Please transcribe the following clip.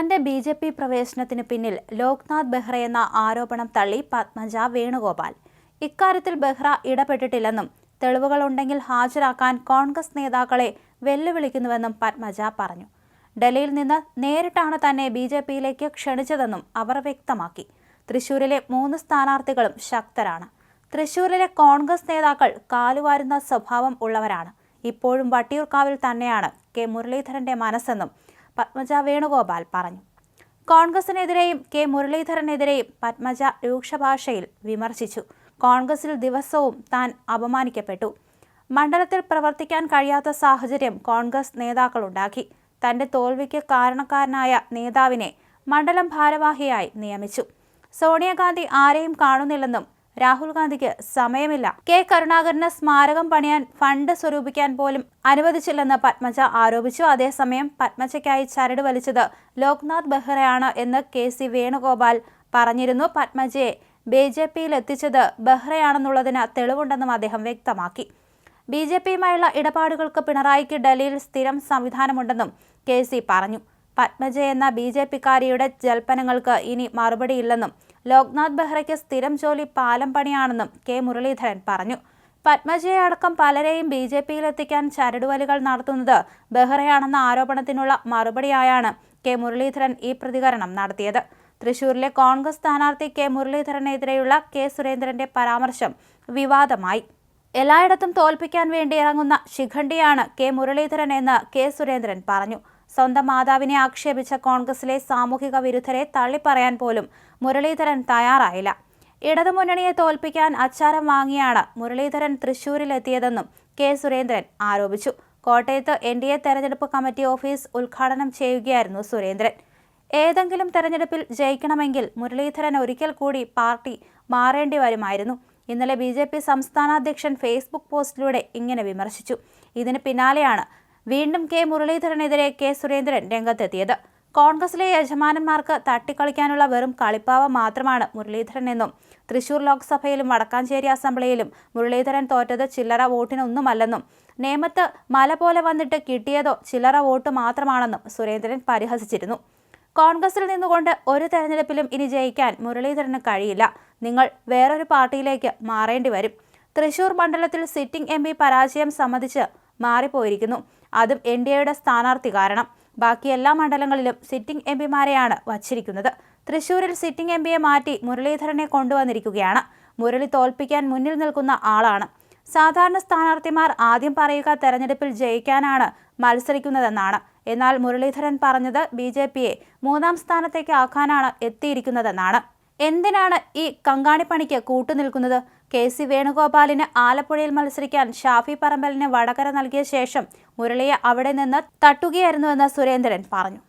തന്റെ B J P പ്രവേശനത്തിന് പിന്നിൽ ലോക്നാഥ് ബെഹ്റ എന്ന ആരോപണം തള്ളി പത്മജ വേണുഗോപാൽ. ഇക്കാര്യത്തിൽ ബെഹ്റ ഇടപെട്ടിട്ടില്ലെന്നും തെളിവുകളുണ്ടെങ്കിൽ ഹാജരാക്കാൻ കോൺഗ്രസ് നേതാക്കളെ വെല്ലുവിളിക്കുന്നുവെന്നും പത്മജ പറഞ്ഞു. ഡൽഹിയിൽ നിന്ന് നേരിട്ടാണ് തന്നെ ബി ജെ പിയിലേക്ക് ക്ഷണിച്ചതെന്നും അവർ വ്യക്തമാക്കി. തൃശൂരിലെ മൂന്ന് സ്ഥാനാർത്ഥികളും ശക്തരാണ്. തൃശൂരിലെ കോൺഗ്രസ് നേതാക്കൾ കാലുവാരുന്ന സ്വഭാവം ഉള്ളവരാണ്. ഇപ്പോഴും വട്ടിയൂർക്കാവിൽ തന്നെയാണ് കെ മുരളീധരന്റെ മനസ്സെന്നും പത്മജ വേണുഗോപാൽ പറഞ്ഞു. കോൺഗ്രസിനെതിരെയും കെ മുരളീധരനെതിരെയും പത്മജ രൂക്ഷഭാഷയിൽ വിമർശിച്ചു. കോൺഗ്രസിൽ ദിവസവും താൻ അപമാനിക്കപ്പെട്ടു. മണ്ഡലത്തിൽ പ്രവർത്തിക്കാൻ കഴിയാത്ത സാഹചര്യം കോൺഗ്രസ് നേതാക്കളുണ്ടാക്കി. തന്റെ തോൽവിക്ക് കാരണക്കാരനായ നേതാവിനെ മണ്ഡലം ഭാരവാഹിയായി നിയമിച്ചു. സോണിയാഗാന്ധി ആരെയും കാണുന്നില്ലെന്നും രാഹുൽ ഗാന്ധിക്ക് സമയമില്ല. കെ കരുണാകരന് സ്മാരകം പണിയാൻ ഫണ്ട് സ്വരൂപിക്കാൻ പോലും അനുവദിച്ചില്ലെന്ന് പത്മജ ആരോപിച്ചു. അതേസമയം പത്മജയ്ക്കായി ചരട് വലിച്ചത് ലോക്നാഥ് ബെഹ്റയാണ് എന്ന് കെ സി വേണുഗോപാൽ പറഞ്ഞിരുന്നു. പത്മജയെ ബി ജെ പിയിൽ എത്തിച്ചത് ബെഹ്റയാണെന്നുള്ളതിന് തെളിവുണ്ടെന്നും അദ്ദേഹം വ്യക്തമാക്കി. ബി ജെ പിയുമായുള്ള ഇടപാടുകൾക്ക് പിണറായിക്ക് ഡൽഹിയിൽ സ്ഥിരം സംവിധാനമുണ്ടെന്നും കെ സി പറഞ്ഞു. പത്മജ എന്ന ബി ജെ പിക്കാരിയുടെ ജൽപ്പനങ്ങൾക്ക് ഇനി മറുപടിയില്ലെന്നും ലോക്നാഥ് ബെഹ്റയ്ക്ക് സ്ഥിരം ജോലി പാലം പണിയാണെന്നും കെ മുരളീധരൻ പറഞ്ഞു. പത്മജയെ അടക്കം പലരെയും ബി ജെ പിയിലെത്തിക്കാൻ ചരടുവലികൾ നടത്തുന്നത് ബെഹ്റയാണെന്ന ആരോപണത്തിനുള്ള മറുപടിയായാണ് കെ മുരളീധരൻ ഈ പ്രതികരണം നടത്തിയത്. തൃശൂരിലെ കോൺഗ്രസ് സ്ഥാനാർത്ഥി കെ മുരളീധരനെതിരെയുള്ള കെ സുരേന്ദ്രന്റെ പരാമർശം വിവാദമായി. എല്ലായിടത്തും തോൽപ്പിക്കാൻ വേണ്ടി ഇറങ്ങുന്ന ശിഖണ്ഡിയാണ് കെ മുരളീധരൻ എന്ന് കെ സുരേന്ദ്രൻ പറഞ്ഞു. സ്വന്തം മാതാവിനെ ആക്ഷേപിച്ച കോൺഗ്രസിലെ സാമൂഹിക വിരുദ്ധരെ തള്ളിപ്പറയാൻ പോലും മുരളീധരൻ തയ്യാറായില്ല. ഇടതുമുന്നണിയെ തോൽപ്പിക്കാൻ അച്ചാരം വാങ്ങിയാണ് മുരളീധരൻ തൃശൂരിലെത്തിയതെന്നും കെ. സുരേന്ദ്രൻ ആരോപിച്ചു. കോട്ടയത്ത് എൻ ഡി എ തെരഞ്ഞെടുപ്പ് കമ്മിറ്റി ഓഫീസ് ഉദ്ഘാടനം ചെയ്യുകയായിരുന്നു സുരേന്ദ്രൻ. ഏതെങ്കിലും തെരഞ്ഞെടുപ്പിൽ ജയിക്കണമെങ്കിൽ മുരളീധരൻ ഒരിക്കൽ കൂടി പാർട്ടി മാറേണ്ടി വരുമായിരുന്നു. ഇന്നലെ ബി ജെ പി സംസ്ഥാന അധ്യക്ഷൻ ഫേസ്ബുക്ക് പോസ്റ്റിലൂടെ ഇങ്ങനെ വിമർശിച്ചു. ഇതിന് പിന്നാലെയാണ് വീണ്ടും കെ മുരളീധരനെതിരെ കെ സുരേന്ദ്രൻ രംഗത്തെത്തിയത്. കോൺഗ്രസിലെ യജമാനന്മാർക്ക് തട്ടിക്കളിക്കാനുള്ള വെറും കളിപ്പാവ മാത്രമാണ് മുരളീധരനെന്നും തൃശൂർ ലോക്സഭയിലും വടക്കാഞ്ചേരി അസംബ്ലിയിലും മുരളീധരൻ തോറ്റത് ചില്ലറ വോട്ടിനൊന്നുമല്ലെന്നും നേമത്ത് മല പോലെ വന്നിട്ട് കിട്ടിയതോ ചില്ലറ വോട്ട് മാത്രമാണെന്നും സുരേന്ദ്രൻ പരിഹസിച്ചിരുന്നു. കോൺഗ്രസിൽ നിന്നുകൊണ്ട് ഒരു തെരഞ്ഞെടുപ്പിലും ഇനി ജയിക്കാൻ മുരളീധരന് കഴിയില്ല. നിങ്ങൾ വേറൊരു പാർട്ടിയിലേക്ക് മാറേണ്ടി വരും. തൃശൂർ മണ്ഡലത്തിൽ സിറ്റിംഗ് എം പരാജയം സമ്മതിച്ച് മാറിപ്പോയിരിക്കുന്നു. അതും എൻ ഡി എയുടെ സ്ഥാനാർത്ഥി കാരണം. ബാക്കി എല്ലാ മണ്ഡലങ്ങളിലും സിറ്റിംഗ് എം പിമാരെയാണ് വച്ചിരിക്കുന്നത്. തൃശൂരിൽ സിറ്റിംഗ് എം പിയെ മാറ്റി മുരളീധരനെ കൊണ്ടുവന്നിരിക്കുകയാണ്. മുരളി തോൽപ്പിക്കാൻ മുന്നിൽ നിൽക്കുന്ന ആളാണ്. സാധാരണ സ്ഥാനാർത്ഥിമാർ ആദ്യം പറയുക തെരഞ്ഞെടുപ്പിൽ ജയിക്കാനാണ് മത്സരിക്കുന്നതെന്നാണ്. എന്നാൽ മുരളീധരൻ പറഞ്ഞത് ബി ജെ പിയെ മൂന്നാം സ്ഥാനത്തേക്ക് ആക്കാനാണ് എത്തിയിരിക്കുന്നതെന്നാണ്. എന്തിനാണ് ഈ കങ്കാണിപ്പണിക്ക് കൂട്ടുനിൽക്കുന്നത്? കെ സി വേണുഗോപാലിന് ആലപ്പുഴയിൽ മത്സരിക്കാൻ ഷാഫി പറമ്പലിന് വടകര നൽകിയ ശേഷം മുരളിയെ അവിടെ നിന്ന് തട്ടുകയായിരുന്നുവെന്ന് സുരേന്ദ്രൻ പറഞ്ഞു